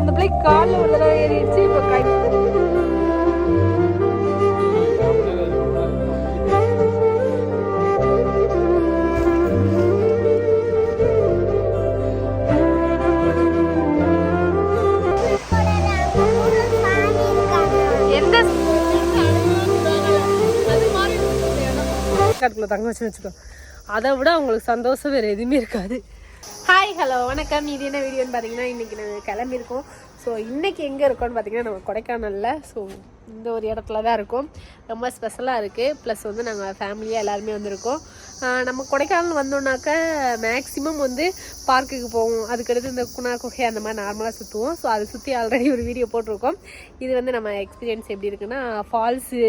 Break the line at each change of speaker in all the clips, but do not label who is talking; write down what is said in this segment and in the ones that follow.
அந்த பிள்ளை காலில் ஒரு தடவை ஏறிடுச்சு இப்போ கை. கடத்துல தங்க வச்சு வச்சுக்கோ. அதை விட அவங்களுக்கு சந்தோஷம் வேறு எதுவுமே இருக்காது. ஹாய் ஹலோ வணக்கம். இது என்ன வீடியோன்னு பார்த்தீங்கன்னா இன்றைக்கி நாங்கள் கிளம்பியிருக்கோம். ஸோ இன்றைக்கி எங்கே இருக்கோம்னு பார்த்தீங்கன்னா நம்ம கொடைக்கானலில். ஸோ இந்த ஒரு இடத்துல தான் இருக்கும். ரொம்ப ஸ்பெஷலாக இருக்குது ப்ளஸ் வந்து நாங்கள் ஃபேமிலியாக எல்லாருமே வந்திருக்கோம். நம்ம கொடைக்கானல் வந்தோம்னாக்க மேக்ஸிமம் வந்து பார்க்குக்கு போவோம். அதுக்கடுத்து இந்த குணா குகை அந்த மாதிரி நார்மலாக சுற்றுவோம் ஸோ அதை சுற்றி ஆல்ரெடி ஒரு வீடியோ போட்டிருக்கோம். இது வந்து நம்ம எக்ஸ்பீரியன்ஸ் எப்படி இருக்குன்னா ஃபால்ஸு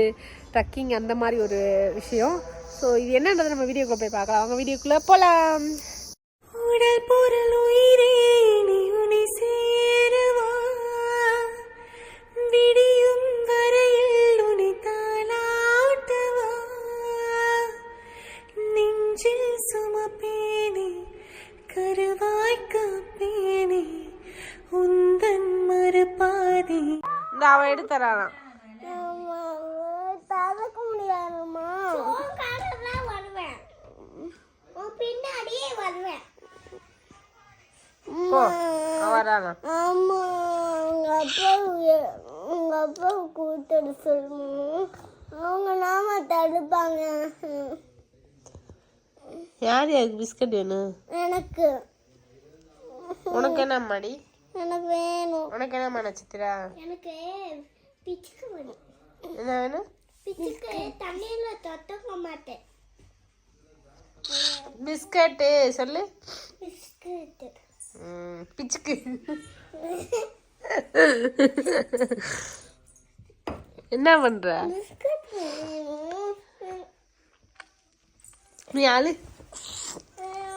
ட்ரக்கிங் அந்த மாதிரி ஒரு விஷயம். ஸோ இது என்னன்றது நம்ம வீடியோக்குள்ளே போய் பார்க்கலாம். அவங்க வீடியோக்குள்ளே போகலாம் உடல் பொருள் உயிரே நீ உனை சேரவா? விடியும் வரையில் உனை தாளாட்டவா? நெஞ்சில் சுமப்பேனே கருவாய் காப்பேனே உந்தன் மறுபாதி இந்த அவன் எடுத்துறான்?
தவிர்க்க முடியாதுமா வருவேன். உன் பின்னாடியே வருவேன்.
போ
ஆமா உங்க அப்பா கூப்பிட்டு சொல்லணும். அவங்க நாம தடுப்பாங்க.
யார் யாருக்கு பிஸ்கட் வேணும்
எனக்கு.
உனக்கு என்ன மாடி
எனக்கு வேணும்
உனக்கு என்ன நட்சத்திரா
எனக்கு பிச்சுக்கு வேணும்
என்ன வேணும்
பிச்சுக்கு தண்ணியில தொட்டுக்க மாட்டேன்.
பிஸ்கட்டு சொல்லு.
பிஸ்கட்
ம், பிச்சுக்கு. என்ன பண்ற? நீ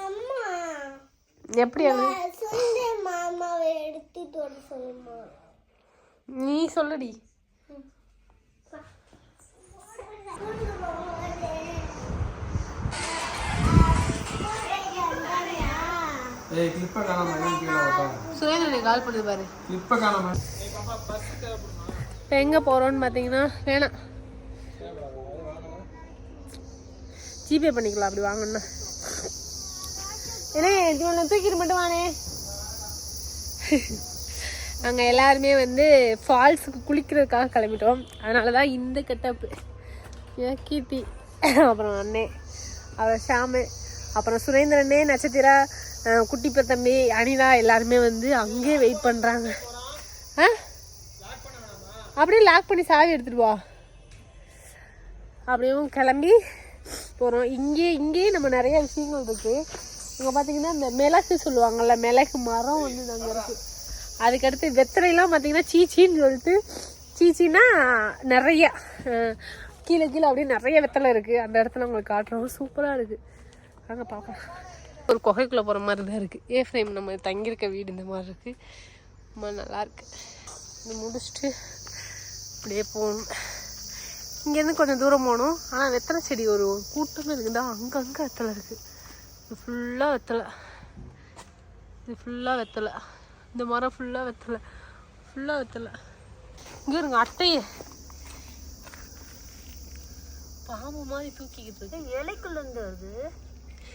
அம்மா
எப்படி அழு?
சொல்லு மாமாவை எடுத்துட்டு வர சொல்லுமா
நீ சொல்லுடி.
ஏய் கிளிப்பை காணாம எல்லாம் கீழே வைப்பா
சுரேந்திரனை கால் பண்ணுது பாரு.
கிளிப்பை காணாம.
இப்போ எங்கே போகிறோன்னு பார்த்தீங்கன்னா வேணாம். ஜிபே பண்ணிக்கலாம் அப்படி வாங்கணும்னா. ஏன்னா இவனை தூக்கிட்டு மட்டும் வானே. நாங்கள் எல்லாருமே வந்து ஃபால்ஸுக்கு குளிக்கிறதுக்காக கிளம்பிட்டோம். அதனால தான் இந்த கெட்டப்பு கீர்த்தி அப்புறம் அண்ணே அப்புறம் ஷாமு அப்புறம் சுரேந்திரனே நட்சத்திரா குட்டி பத்தம்பி அனிதா எல்லாருமே வந்து அங்கேயே வெயிட் பண்ணுறாங்க ஆ? அப்படியே லாக் பண்ணி சாவி எடுத்துட்டு வா. அப்படியும் கிளம்பி போகிறோம் இங்கே இங்கேயே நம்ம நிறைய விஷயங்கள் இருக்குது இங்கே பார்த்தீங்கன்னா இந்த மிளகு சொல்லுவாங்கள்ல மிளகு மரம் வந்து நாங்கள் இருக்குது அதுக்கடுத்து வெத்தலைலாம் பார்த்தீங்கன்னா சீச்சின்னு சொல்லிட்டு சீச்சின்னா நிறைய கீழே கீழே அப்படியே நிறைய வெத்தலை இருக்குது அந்த இடத்துல உங்களுக்கு காட்டுறோம் சூப்பராக இருக்குது நாங்கள் பார்ப்போம். ஒரு குகைக்குள்ளே போகிற மாதிரி தான் இருக்குது ஏ ஃப்ரேம் நம்ம தங்கியிருக்க வீடு இந்த மாதிரி இருக்குது ரொம்ப நல்லாயிருக்கு இது முடிச்சுட்டு அப்படியே போகணும். இங்கேருந்து கொஞ்சம் தூரம் போகணும். ஆனால் வெத்தலை செடி ஒரு கூட்டமே இருக்குதா? அங்கங்கே வெத்தலை இருக்குது இது ஃபுல்லாக வெத்தலை. இது ஃபுல்லாக வெத்தலை. இந்த மரம் ஃபுல்லாக வெத்தலை. ஃபுல்லாக வெத்தலை. இங்கே இருங்க அட்டையே. பாம்பு மாதிரி தூக்கிக்கிட்டு இருக்கு.
இலைக்குள்ளேருந்து வருது.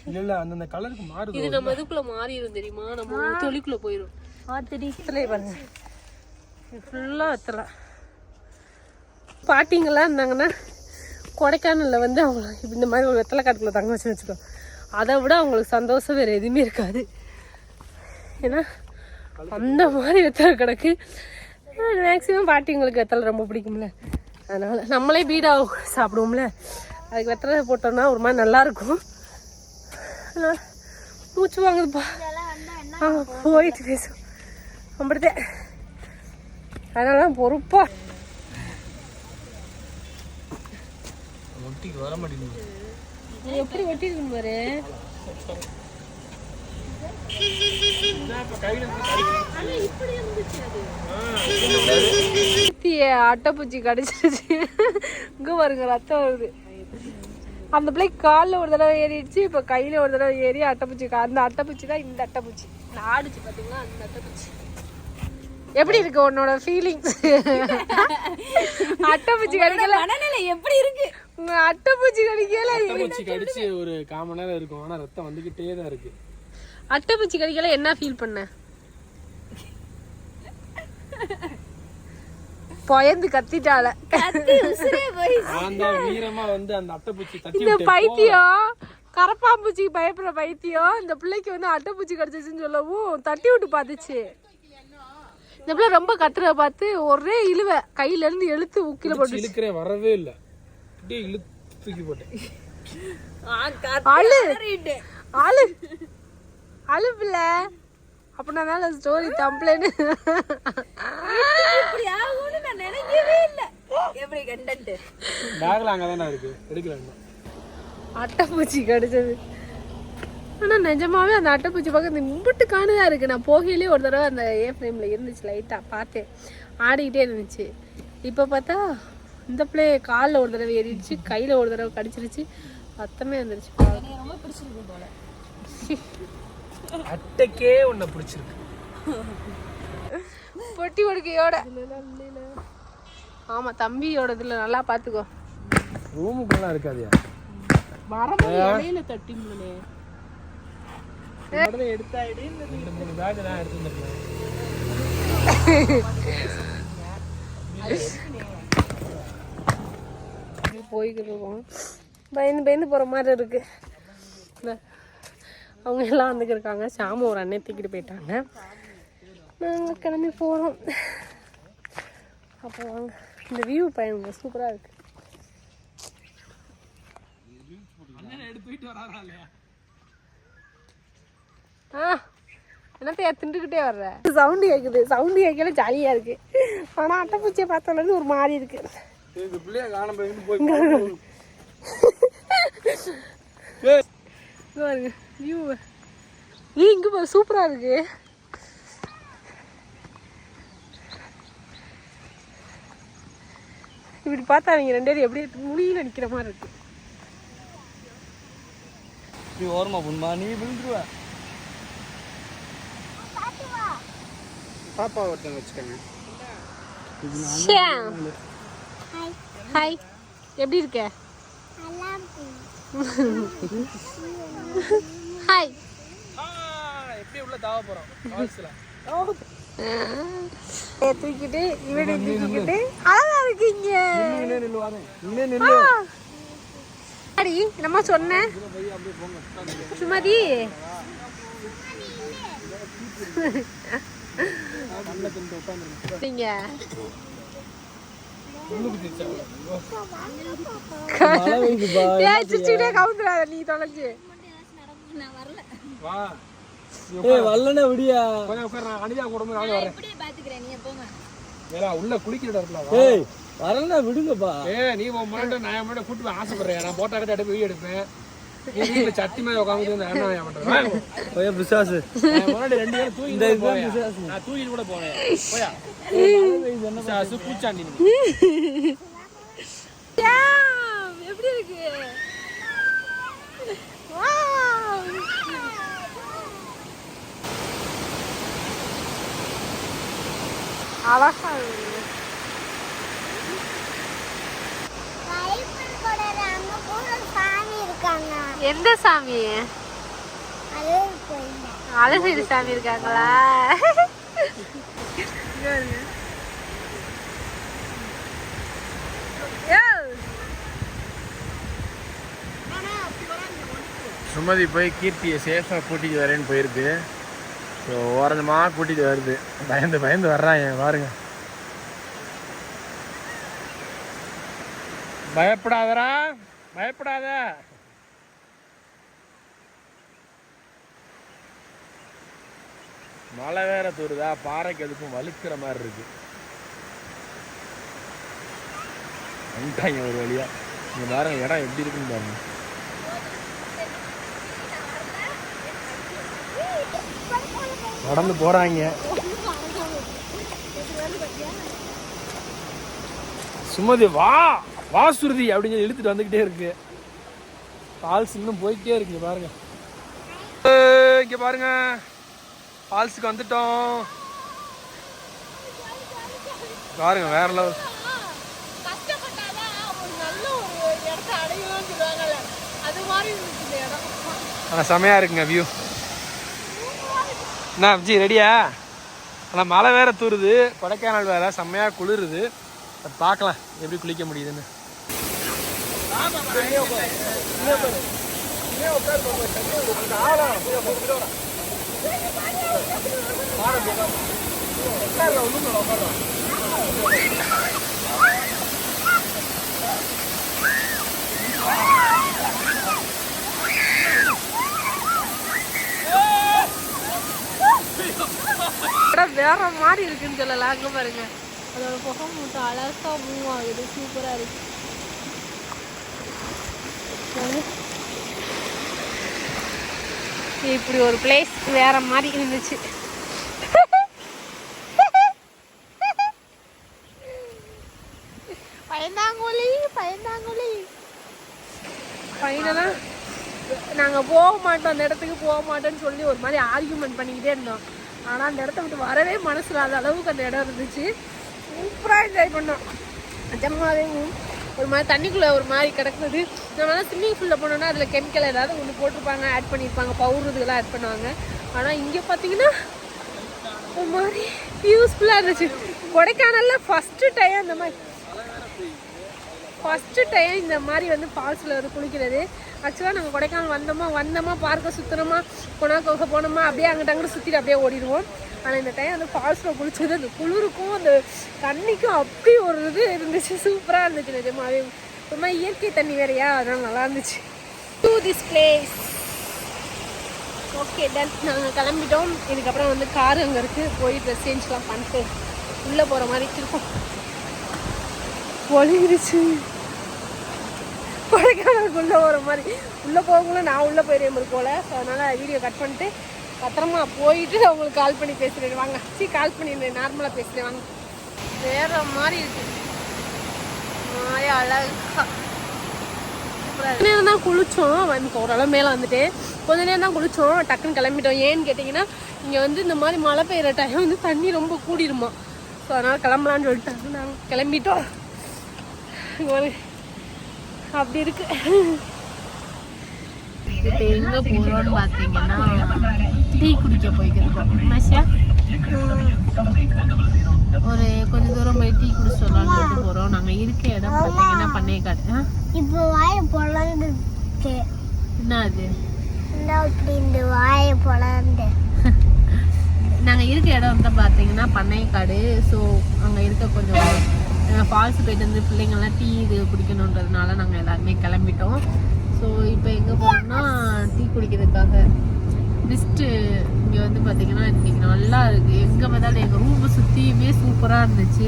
இல்ல இல்ல அந்தந்த கலருக்கு மாறுது
இது நம்ம இதுக்குள்ள மாறிடும் தெரியுமா? நம்ம தொழிக்குள்ள போயிடும் வெத்தலை பாருங்க. இது ஃபுல்லாக வெத்தலை பாட்டிங்கெல்லாம் இருந்தாங்கன்னா கொடைக்கானலில் வந்து அவங்க இப்ப இந்த மாதிரி ஒரு வெத்தலை காட்டுக்குள்ள தங்க வச்சு வச்சுக்கோ அதை விட அவங்களுக்கு சந்தோஷம் வேறு எதுவுமே இருக்காது. ஏன்னா அந்த மாதிரி வெத்தலை கிடக்கு. மேக்ஸிமம் பாட்டிங்களுக்கு வெத்தலை ரொம்ப பிடிக்கும்ல. அதனால் நம்மளே பீடா சாப்பிடுவோம்ல. அதுக்கு வெத்தலை போட்டோம்னா ஒரு மாதிரி நல்லாயிருக்கும் ஆனால் மூச்சு வாங்குதுப்பா ஆமா போயிட்டு பேசும் அப்படித்தான் அதனால பொறுப்பா.
ஒட்டிக்கு வர மாட்டேங்குது.
எப்படி ஒட்டிருக்கு பாரு. அட்டைப்பூச்சி கடிச்சிருச்சு. இங்க பாருங்க ரத்தம் வருது. அந்த பிள்ளை காலில் ஒரு தடவை ஏறிடுச்சு இப்போ கையில் ஒரு தடவை ஏறி அட்டைப்பூச்சி கா- அந்த அட்டைப்பூச்சி தான் இந்த அட்டைப்பூச்சி. இந்த ஆடுச்சு பார்த்தீங்களா அந்த அட்டைப்பூச்சி. எப்படி இருக்கு உன்னோட ஃபீலிங்ஸ் அட்டைப்பூச்சி கடிக்கல.
மனநிலை எப்படி இருக்கு?
அட்டைப்பூச்சி கடிக்கல.
பூச்சி கடிச்சு ஒரு கால் மணி நேரம் இருக்கும் ஆனா ரத்தம் வந்துகிட்டே தான் இருக்கு.
அட்டைப்பூச்சி கடிக்கல என்ன ஃபீல் பண்ண? பயந்து கத்திட்டால.
கத்தி உசுரே போய்
நான் தான் வீரமா வந்து அந்த அட்டைப்பூச்சி தட்டி
இந்த பைத்தியம் கரப்பாம்பூச்சிக்கு பயப்படுற பைத்தியம் இந்த பிள்ளைக்கு வந்து அட்டைப்பூச்சி கடிச்சிச்சுன்னு சொல்லவும் தட்டி விட்டு பார்த்துச்சு இந்த பிள்ளை ரொம்ப கத்துறத பார்த்து ஒரே இழுவ கையில இருந்து எழுத்து உக்கில போட்டு
இழுக்கிறேன் வரவே இல்லை. அப்படியே இழுத்து தூக்கி போட்டேன்.
அழு. அழு. அழு பிள்ளை. அப்படின்னா ஸ்டோரி தம்பளேன்னு.
நான் நினைக்கவே இல்ல. எப்படி கண்டன்ட்
பேக்ல அங்கதானே இருக்கு. எடுக்கல.
அட்டைப்பூச்சி கடிச்சது. ஆனா நிஜமாவே அந்த அட்டைப்பூச்சி பார்க்க இந்த மும்பிட்டு காணுதா இருக்கு. நான் போகையிலே ஒரு தடவை அந்த ஏ ஃப்ரேம்ல இருந்துச்சு லைட்டா பார்த்தேன். ஆடிக்கிட்டே இருந்துச்சு. இப்போ பார்த்தா இந்த பிள்ளை காலில் ஒரு தடவை ஏறிடுச்சு கையில ஒரு தடவை கடிச்சிருச்சு. ரத்தமே வந்துருச்சு.
ரொம்ப பிடிச்சிருக்கு போல.
அட்டைக்கே உன்னை பிடிச்சிருக்கு.
பொட்டி கொடுக்கையோட ஆமா தம்பியோட இதுல நல்லா பாத்துக்கோ.
ரூமுக்குலாம் இருக்காதியா?
வரமா இலையில தட்டி முன்னே
ரெண்டு மூணு பேக் தான் எடுத்து வந்துருக்கேன்
போய்கிட்டு இருக்கோம். பயந்து பயந்து போகிற மாதிரி இருக்கு. அவங்க எல்லாம் வந்துக்கு இருக்காங்க. சாம ஒரு அண்ணன் தூக்கிட்டு போயிட்டாங்க. நாங்கள் கிளம்பி போகிறோம் அப்போ வாங்க இந்த வியூ பயணம் சூப்பராக இருக்கு ஆ என்னத்தையா திண்டுக்கிட்டே வர்ற சவுண்டு கேட்குது சவுண்டு கேட்கல ஜாலியாக இருக்கு ஆனால் அட்டைப்பூச்சியை பார்த்தோன்னு ஒரு மாதிரி இருக்கு பாருங்க வியூ இங்க பாரு சூப்பரா இப்படி பார்த்தா அவங்க ரெண்டு பேரும் எப்படி முடியல நிக்கிற மாதிரி இருக்கு.
நீ ஓரமா பொண்ணுமா நீ விழுந்துருவ. பாப்பா ஒருத்தங்க வச்சுக்கோங்க.
ஹாய். எப்படி இருக்க? ஹாய்
எப்படி உள்ள தாவ போறோம்?
தூக்கிட்டு இவனை தூக்கிக்கிட்டு. அழகா இருக்கீங்க அடி என்னம்மா சொன்னேன் சுமதி. நீங்க. கவுந்துடாத நீ தொலைஞ்சு.
நான் வரல.
வல்லனே விடியா.
கொஞ்சம் உட்கார. நான் அனிதா கூட நானும் வரேன்.
இப்படியே பாத்துக்கிறேன் நீங்க போங்க.
வேறா உள்ள குளிக்கிற இடத்துல வா.
ஏய் வரலனா விடுங்கப்பா.
ஏ நீ உன் முன்னாடி நான் என் முன்னாடி கூட்டு போய் ஆசைப்படுறேன். நான் போட்டா கிட்ட எடுத்து வீடியோ எடுப்பேன். சட்டி மேல உட்காந்து என்ன ஏன் பண்றேன்
பையன் பிசாசு
முன்னாடி ரெண்டு பேரும் தூங்கி கூட போவேன் நான் தூங்கிட்டு கூட போவேன் போயா பிசாசு பூச்சாண்டி நீ.
Damn, எப்படி இருக்கு Wow. அழகா இருக்கு.
கைப்பன் கூட அங்க கூட ஒரு சாமி இருக்காங்க
எந்த சாமி? அழகிரி சாமி இருக்காங்களா.
சுமதி போய் கீர்த்தியை சேஃபாக கூட்டிட்டு வரேன்னு போயிருக்கு. ஸோ ஓரஞ்சமாக கூட்டிட்டு வருது. பயந்து பயந்து வர்றாங்க பாருங்க. பயப்படாதரா பயப்படாத. மழை வேற தூருதா பாறைக்கு எதுக்கும் வலுக்கிற மாதிரி இருக்கு. வந்துட்டாங்க ஒரு வழியா. இங்க பாருங்க இடம் எப்படி இருக்குன்னு பாருங்க. நடந்து போகிறாங்க சுமதி வா வா சுருதி அப்படின்னு சொல்லி இழுத்துட்டு வந்துகிட்டே இருக்கு. ஃபால்ஸ் இன்னும் போய்கிட்டே இருக்கு பாருங்க. இங்கே இங்க பாருங்க. ஃபால்ஸுக்கு வந்துட்டோம். பாருங்க வேற லெவல் ஆனால் செமையாக இருக்குங்க வியூ என்ன அப்ஜி ரெடியா? ஆனால் மழை வேற தூருது. கொடைக்கானல் வேற செம்மையாக குளிருது. பார்க்கலாம். எப்படி குளிக்க முடியுதுன்னு.
வேற மாதிரி இருக்குன்னு சொல்லலாம் அங்க பாருங்க. அதோட புகை மட்டும் அழகா மூவ் ஆகுது சூப்பரா இருக்கு. இப்படி ஒரு பிளேஸ் வேற மாதிரி இருந்துச்சு. பயந்தாங்குழி பயந்தாங்குழி. ஃபைனலாக நாங்கள் போக மாட்டோம் அந்த இடத்துக்கு போக மாட்டோம்னு சொல்லி ஒரு மாதிரி ஆர்கியூமெண்ட் பண்ணிக்கிட்டே இருந்தோம். ஆனால் அந்த இடத்த விட்டு வரவே மனசு இல்லாத அளவுக்கு அந்த இடம் இருந்துச்சு. சூப்பராக என்ஜாய் பண்ணோம். நிஜமாகவே ஒரு மாதிரி தண்ணிக்குள்ளே ஒரு மாதிரி கிடக்குது. நம்ம ஸ்விம்மிங் பூலில் போனோம்னா அதில் கெமிக்கல் ஏதாவது ஒன்று போட்டிருப்பாங்க ஆட் பண்ணியிருப்பாங்க பவுர் இதெல்லாம் ஆட் பண்ணுவாங்க. ஆனால் இங்கே பார்த்தீங்கன்னா ஒரு மாதிரி யூஸ்ஃபுல்லாக இருந்துச்சு. கொடைக்கானலில் ஃபஸ்ட்டு டைம் அந்த மாதிரி ஃபஸ்ட்டு டைம் இந்த மாதிரி வந்து ஃபால்ஸில் வந்து குளிக்கிறது. ஆக்சுவலாக நாங்கள் கொடைக்கானல் வந்தோமா வந்தோமா பார்க்க சுற்றினோமா கொணா கோக போனோமா அப்படியே அங்கிட்ட அங்கிட்ட சுற்றிட்டு அப்படியே ஓடிடுவோம். ஆனால் இந்த டைம் அந்த ஃபால்ஸில் குளிச்சது அந்த குளிருக்கும் அந்த தண்ணிக்கும் அப்படி ஒரு இது இருந்துச்சு. சூப்பராக இருந்துச்சு நிஜமாவே. ரொம்ப இயற்கை தண்ணி வேறையா? அதெல்லாம் நல்லா இருந்துச்சு. To this place okay done நாங்கள் கிளம்பிட்டோம். இதுக்கப்புறம் வந்து கார் அங்கே இருக்குது போய் ட்ரெஸ் சேஞ்ச்லாம் பண்ணிட்டு உள்ளே போகிற மாதிரி இருக்கும். ஒளிருச்சு கொடைக்கானலுக்குள்ளே வர மாதிரி. உள்ளே போகக்குள்ள நான் உள்ளே போயிடுவேன் போல. ஸோ அதனால் வீடியோ கட் பண்ணிட்டு பத்திரமா போயிட்டு அவங்களுக்கு கால் பண்ணி பேசுகிறேன் வாங்க சீ கால் பண்ணிடுறேன். நார்மலாக பேசுகிறேன் வாங்க. வேற மாதிரி இருக்கு. மாயா அழகா. கொஞ்ச நேரம் தான் குளித்தோம் வந்து ஓரளவு மேலே வந்துட்டு கொஞ்ச நேரம் தான் குளித்தோம் டக்குன்னு கிளம்பிட்டோம். ஏன்னு கேட்டிங்கன்னா இங்கே வந்து இந்த மாதிரி மழை பெய்கிற டைம் வந்து தண்ணி ரொம்ப கூடிருமா. ஸோ அதனால் கிளம்பலான்னு சொல்லிட்டு நாங்கள் கிளம்பிட்டோம். இங்கே அப்படி இருக்கு. இப்போ எங்கே போகிறோம்னு பார்த்தீங்கன்னா டீ குடிக்க போய்க்கிருக்கோம். மஷா? ஒரு கொஞ்ச தூரம் போய் டீ குடிச்சு சொல்லிட்டு போகிறோம் நாங்கள் இருக்க இடம் பார்த்தீங்கன்னா பண்ணையக்காடு?
இப்போ வாயை பொழந்துருக்கு
என்ன அது
இந்த வாயை பொழந்து.
நாங்கள் இருக்க இடம் வந்து பார்த்தீங்கன்னா பண்ணையக்காடு ஸோ அங்கே இருக்க கொஞ்சம் ஃபால்ஸ் போயிட்டு வந்து பிள்ளைங்கள்லாம் டீ இது குடிக்கணுன்றதுனால நாங்கள் எல்லாருமே கிளம்பிட்டோம். ஸோ இப்போ எங்கே போனோம்னா டீ குடிக்கிறதுக்காக. பெஸ்ட்டு இங்கே வந்து பார்த்தீங்கன்னா இன்றைக்கி நல்லா இருக்குது எங்கே பார்த்தாலும் எங்கள் ரூமை சுற்றியுமே சூப்பராக இருந்துச்சு.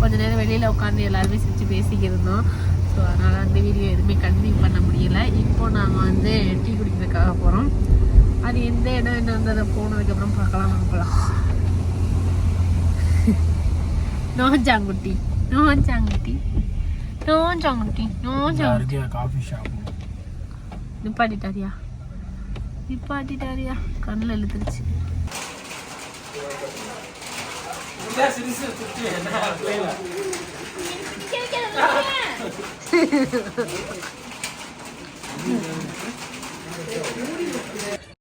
கொஞ்ச நேரம் வெளியில் உட்காந்து எல்லாருமே சிரிச்சு பேசிக்கிருந்தோம் ஸோ அதனால் அந்த வீடியோ எதுவுமே கண்டினியூ பண்ண முடியலை. இப்போ நாங்கள் வந்து டீ குடிக்கிறதுக்காக போகிறோம் அது எந்த இடம் என்ன அதை போனதுக்கப்புறம் பார்க்கலாம் நம்ம போகலாம் நோஞ்சாங்குட்டி நோஞ்சாங்குட்டி நோஞ்சாங்குட்டி நோஞ்சாங்குட்டி
காஃபி ஷாப்
நிப்பாட்டிட்டாரியா நிப்பாட்டிட்டாரியா கண்ணில் இழுத்துருச்சு